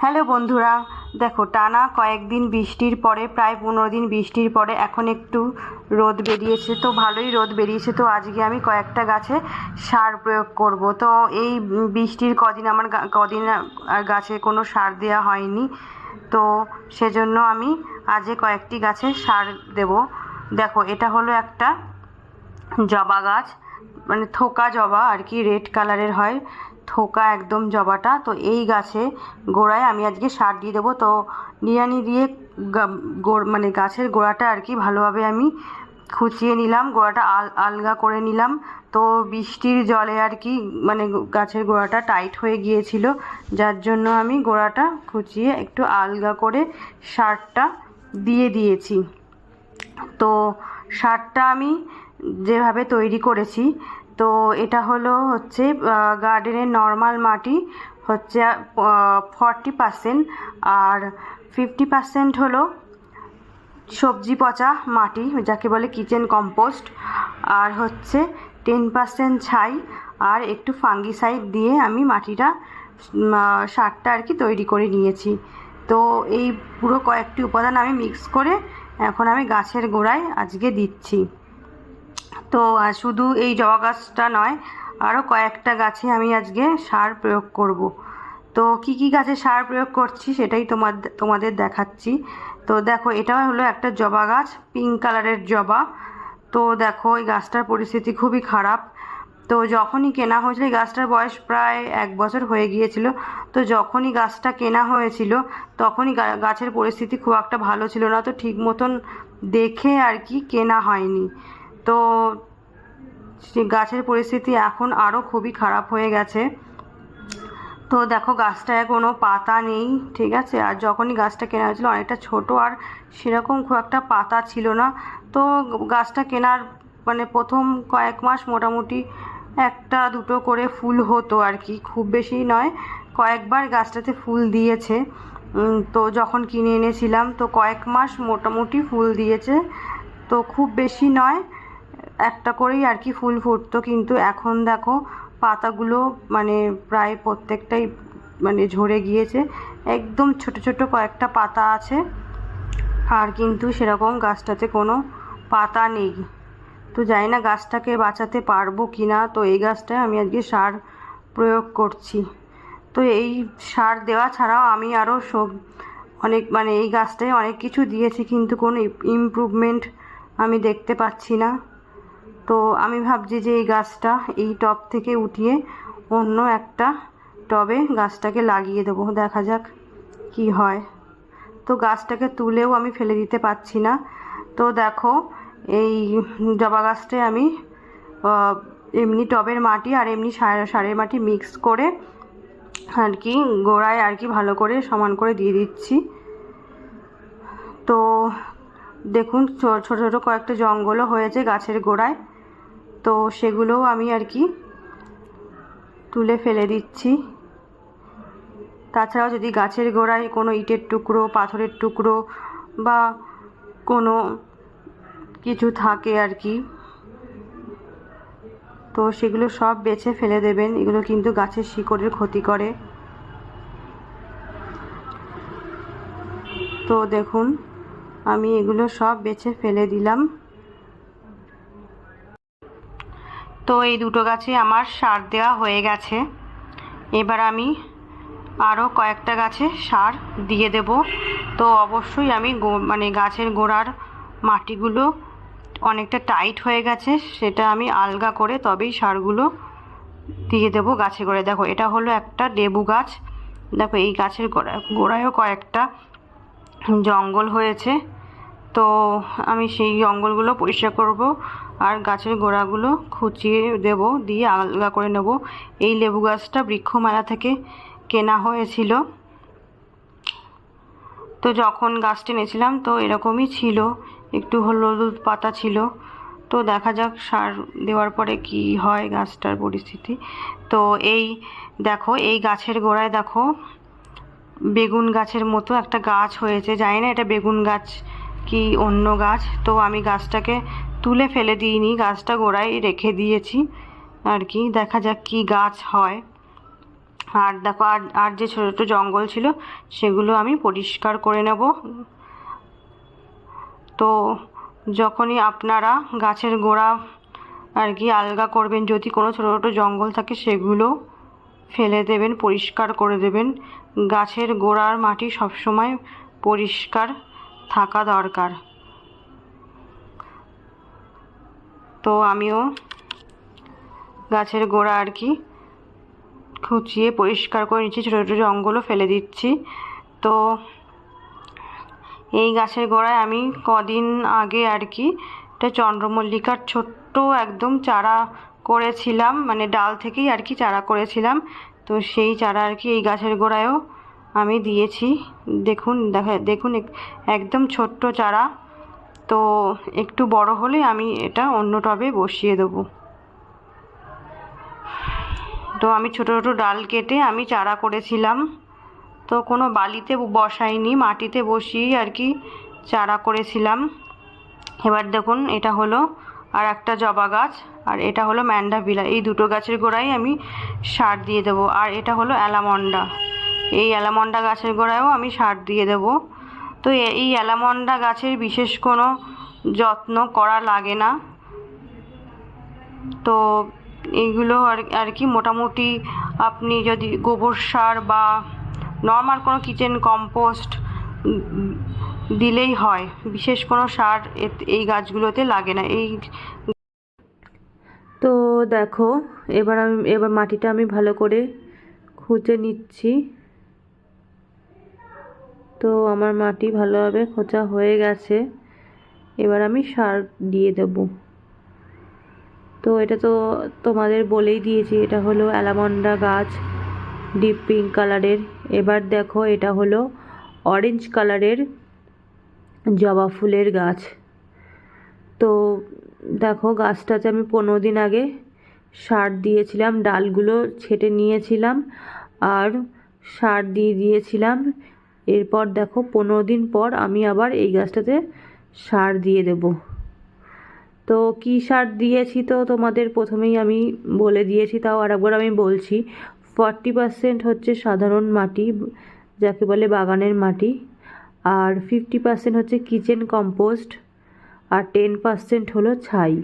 Hello বন্ধুরা, দেখো টানা কয়েকদিন বৃষ্টির পরে, প্রায় পনেরো দিন বৃষ্টির পরে এখন একটু রোদ বেরিয়েছে, তো ভালোই রোদ বেরিয়েছে, তো আজকে আমি কয়েকটা গাছে সার প্রয়োগ করব। তো এই বৃষ্টির কদিন আমার কদিন গাছে কোনো সার দেওয়া হয়নি, তো সেজন্য আমি আজকে কয়েকটি গাছে সার দেব। দেখো এটা হলো একটা জবা গাছ মানে থোকা জবা আর কি রেড কালারের হয়। থোকা একদম জবাটা। তো এই গাছে গোড়ায় আমি আজকে সার দিয়ে দেবো। তো নিড়ানি দিয়ে মানে গাছের গোড়াটা আর কি ভালোভাবে আমি খুঁচিয়ে নিলাম। গোড়াটা আল, আলগা করে নিলাম। তো বৃষ্টির জলে আর কি মানে গাছের গোড়াটা টাইট হয়ে গিয়েছিল। যার জন্য আমি গোড়াটা খুঁচিয়ে একটু আলগা করে সারটা দিয়ে দিয়েছি। তো সারটা আমি যেভাবে তৈরি করেছি, তো এটা হলো হচ্ছে গার্ডেনের নর্মাল মাটি হচ্ছে ফর্টি পার্সেন্ট আর ফিফটি পার্সেন্ট হলো সবজি পচা মাটি, যাকে বলে কিচেন কম্পোস্ট আর হচ্ছে টেন পার্সেন্ট ছাই আর একটু ফাঙ্গিসাইড দিয়ে আমি মাটিটা সারটা আর কি তৈরি করে নিয়েছি। তো এই পুরো কয়েকটি উপাদান আমি মিক্স করে এখন আমি গাছের গোড়ায় আজকে দিচ্ছি। তো শুধু এই জবা গাছটা নয় আরও কয়েকটা গাছে আমি আজকে সার প্রয়োগ করব। তো, কি কি গাছে সার প্রয়োগ করছি সেটাই তোমার তোমাদের দেখাচ্ছি। তো, দেখো, এটা হলো একটা জবা গাছ পিঙ্ক কালারের জবা। তো, দেখো, এই গাছটার পরিস্থিতি খুবই খারাপ। তো যখনই কেনা হয়েছিল গাছটার বয়স প্রায় এক বছর হয়ে গিয়েছিল, তো যখনই গাছটা কেনা হয়েছিল, তখনই গাছের পরিস্থিতি খুব একটা ভালো ছিল না, তো ঠিক মতন দেখে আর কি কেনা হয়নি। তো গাছের পরিস্থিতি এখন আরও খুবই খারাপ হয়ে গেছে। তো দেখো, গাছটায় কোনো পাতা নেই, ঠিক আছে? আর যখনই গাছটা কেনা হয়েছিল, অনেকটা ছোট, আর সেরকম খুব একটা পাতা ছিল না। তো গাছটা কেনার মানে প্রথম কয়েক মাস মোটামুটি একটা, দুটো করে ফুল হতো আর কি। খুব বেশি নয়, কয়েকবার গাছটাতে ফুল দিয়েছে। তো যখন কিনে এনেছিলাম, তো কয়েক মাস মোটামুটি ফুল দিয়েছে। তো খুব বেশি নয়, একটা করেই আর কি ফুল ফুটতো। কিন্তু এখন দেখো, পাতাগুলো মানে প্রায় প্রত্যেকটাই মানে ঝরে গিয়েছে। একদম ছোট ছোট কয়েকটা পাতা আছে। আর কিন্তু সেরকম গাছটাতে কোনো পাতা নেই। তো জানি না গাছটাকে বাঁচাতে পারব কি না। তো এই গাছটায় আমি আজকে সার প্রয়োগ করছি। তো এই সার দেওয়া ছাড়াও আমি আরও সব অনেক মানে এই গাছটায় অনেক কিছু দিয়েছি, কিন্তু কোনো ইমপ্রুভমেন্ট আমি দেখতে পাচ্ছি না। তো আমি ভাবছি যে এই গাছটা এই টব থেকে উঠিয়ে অন্য একটা টবে গাছটাকে লাগিয়ে দেবো, দেখা যাক কি হয়। তো গাছটাকে তুলেও আমি ফেলে দিতে পারছি না। তো দেখো এই জবা গাছটায় আমি এমনি টবের মাটি আর এমনি সার, সারের মাটি মিক্স করে আর কি গোড়ায় আর কি ভালো করে সমান করে দিয়ে দিচ্ছি। তো দেখুন ছোট ছোট কয়েকটা জঙ্গলও হয়েছে গাছের গোড়ায়। তো সেগুলোও আমি আর কি তুলে ফেলে দিচ্ছি। তাছাড়াও যদি গাছের গোড়ায় কোনো ইটের টুকরো, পাথরের টুকরো বা কোনো কিছু থাকে আর কি। তো সেগুলো সব বেছে ফেলে দেবেন। এগুলো কিন্তু গাছের শিকড়ের ক্ষতি করে। তো দেখুন, আমি এগুলো সব বেছে ফেলে দিলাম। তো এই দুটো গাছে আমার সার দেওয়া হয়ে গেছে। এবার আমি আরও কয়েকটা গাছে সার দিয়ে দেব। তো অবশ্যই আমি মানে গাছের গোড়ার মাটিগুলো অনেকটা টাইট হয়ে গেছে, সেটা আমি আলগা করে তবেই সারগুলো দিয়ে দেবো গাছে গোড়ায় দেখো, এটা হলো একটা লেবু গাছ। দেখো, এই গাছের গোড়া, গোড়ায়ও কয়েকটা জঙ্গল হয়েছে। তো আমি সেই জঙ্গলগুলো পরিষ্কার করব আর গাছের গোড়াগুলো খুঁচিয়ে দেব, দিয়ে আলগা করে নেব। এই লেবু গাছটা বৃক্ষমেলা থেকে কেনা হয়েছিল। তো যখন গাছটা এনেছিলাম, তো এরকমই ছিল। একটু হলুদ পাতা ছিল। তো দেখা যাক সার দেওয়ার পরে কি হয় গাছটার পরিস্থিতি। তো এই দেখো, এই গাছের গোড়ায় দেখো, বেগুন গাছের মতো একটা গাছ হয়েছে। জানি না এটা বেগুন গাছ কি অন্য গাছ। তো আমি গাছটাকে তুলে ফেলে দিইনি, গাছটা গোড়ায় রেখে দিয়েছি। আর কি, দেখা যাক কি গাছ হয়। আর দেখো, আর আর যে ছোটো ছোটো জঙ্গল ছিল, সেগুলো আমি পরিষ্কার করে নেব। তো যখনই আপনারা গাছের গোড়া আর কি আলগা করবেন, যদি কোনো ছোটো ছোটো জঙ্গল থাকে, সেগুলো ফেলে দেবেন, পরিষ্কার করে দেবেন। গাছের গোড়ার মাটি সবসময় পরিষ্কার থাকা দরকার। তো আমিও গাছের গোড়া আর কি খুঁচিয়ে পরিষ্কার করে নিচ্ছি, ছোটো ছোটো জঙ্গলও ফেলে দিচ্ছি। তো এই গাছের গোড়ায় আমি কদিন আগে আর কি একটা চন্দ্রমল্লিকার ছোট্ট একদম চারা করেছিলাম মানে ডাল থেকেই আর কি চারা করেছিলাম। তো সেই চারা আর কি এই গাছের গোড়ায়ও আমি দিয়েছি। দেখুন, দেখা, দেখুন, এক- একদম ছোট্ট চারা। তো একটু বড় হলে আমি এটা অন্য টবে বসিয়ে দেবো। তো আমি ছোটো ছোটো ডাল কেটে আমি চারা করেছিলাম। তো কোনো বালিতে বসাইনি, মাটিতে বসিয়েই আর কি চারা করেছিলাম। এবার দেখুন এটা হলো আর একটা জবা গাছ আর এটা হলো ম্যান্ডাভিলা এই দুটো গাছের গোড়ায় আমি সার দিয়ে দেবো আর এটা হলো অ্যালামন্ডা। এই অ্যালামন্ডা গাছের গোড়ায়ও আমি সার দিয়ে দেবো। তো এই অ্যালামন্ডা গাছের বিশেষ কোনো যত্ন করা লাগে না। তো এইগুলো আর আর কি মোটামুটি আপনি যদি গোবর সার বা নর্মাল কোনো কিচেন কম্পোস্ট দিলেই হয়। বিশেষ কোনো সার এই গাছগুলোতে লাগে না। এই তো দেখো, এবার আমি, এবার মাটিটা আমি ভালো করে খুঁজে নিচ্ছি। তো আমার মাটি ভালোভাবে খোঁচা হয়ে গেছে। এবার আমি সার দিয়ে দেবো। তো এটা তো তোমাদের বলেই দিয়েছি, এটা হলো অ্যালামন্ডা গাছ, ডিপ পিঙ্ক কালারের। এবার দেখো এটা হলো অরেঞ্জ কালারের জবা ফুলের গাছ। তো দেখো গাছটাতে আমি পনেরো দিন আগে সার দিয়েছিলাম, ডালগুলো ছেটে নিয়েছিলাম আর সার দিয়ে দিয়েছিলাম। এরপর দেখো পনেরো দিন পর আমি আবার এই গাছটাতে সার দিয়ে দেবো। তো কী সার দিয়েছি তো? তোমাদের প্রথমেই আমি বলে দিয়েছি, তাও আরেকবার আমি বলছি। ফর্টি পার্সেন্ট হচ্ছে সাধারণ মাটি, যাকে বলে বাগানের মাটি। আর ফিফটি পার্সেন্ট হচ্ছে কিচেন কম্পোস্ট আর টেন পার্সেন্ট হলো ছাই।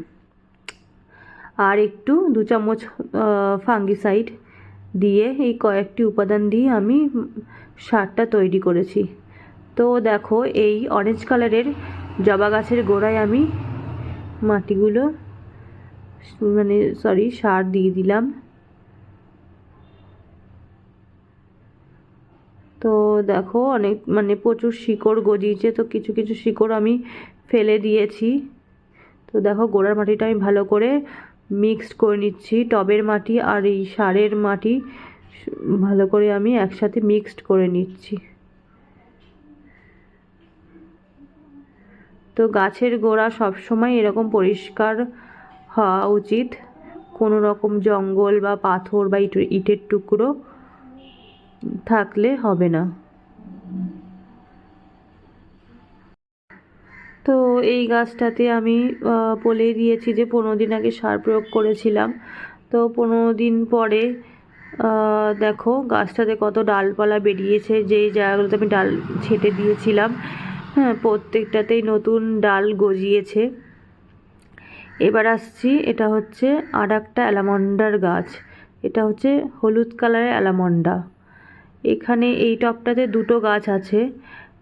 আর একটু দু চামচ ফাঙ্গিসাইড দিয়ে এই কয়েকটি উপাদান দিয়ে আমি সারটা তৈরি করেছি। তো দেখো, এই অরেঞ্জ কালারের জবা গাছের গোড়ায় আমি মাটিগুলো মানে সরি সার দিয়ে দিলাম। তো দেখো অনেক মানে প্রচুর শিকড় গজিয়েছে, তো কিছু কিছু শিকড় আমি ফেলে দিয়েছি। তো দেখো গোড়ার মাটিটা আমি ভালো করে মিক্সড করে নিচ্ছি, টবের মাটি আর এই সারের মাটি, ভালো করে আমি একসাথে মিক্সড করে নিচ্ছি। তো গাছের গোড়া সবসময় এরকম পরিষ্কার হওয়া উচিত। কোনো রকম জঙ্গল বা পাথর বা ইট ইটের টুকরো থাকলে হবে না। তো এই গাছটাতে আমি বলেই দিয়েছি যে পনেরো দিন আগে সার প্রয়োগ করেছিলাম। তো পনেরো দিন পরে দেখো গাছটাতে কত ডালপালা বেরিয়েছে, যেই জায়গাগুলোতে আমি ডাল ছেটে দিয়েছিলাম। হ্যাঁ প্রত্যেকটাতেই নতুন ডাল গজিয়েছে। এবার আসছি, এটা হচ্ছে আর একটা অ্যালামন্ডার গাছ। এটা হচ্ছে হলুদ কালারের অ্যালামন্ডা। এখানে এই টবটাতে দুটো গাছ আছে।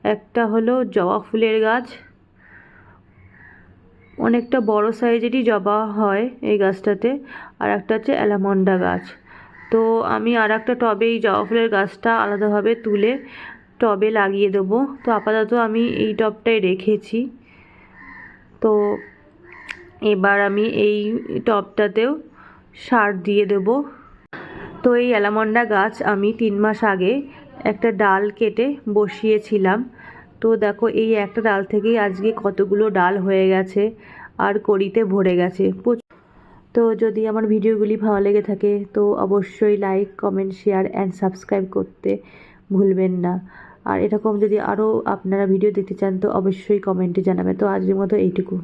একটা হলো জবা ফুলের গাছ। অনেকটা বড় সাইজেরই জবা হয় এই গাছটাতে। আর একটা হচ্ছে অ্যালামন্ডা গাছ। তো আমি আর একটা টবে এই জবা ফুলের গাছটা আলাদাভাবে তুলে টবে লাগিয়ে দেবো। তো আপাতত আমি এই টবটাই রেখেছি। তো এবার আমি এই টবটাতেও সার দিয়ে দেবো। তো এই অ্যালামন্ডা গাছ আমি তিন মাস আগে একটা ডাল কেটে বসিয়েছিলাম। তো দেখো এই একটা ডাল থেকেই আজকে কতগুলো ডাল হয়ে গেছে আর কড়িতে ভরে গেছে। তো যদি আমার ভিডিওগুলি ভালো লেগে থাকে তো অবশ্যই like, comment, share and subscribe করতে ভুলবেন না। আর এরকম যদি আরও আপনারা ভিডিও দেখতে চান, তো অবশ্যই কমেন্টে জানাবেন। তো আজকের মতো এইটুকু।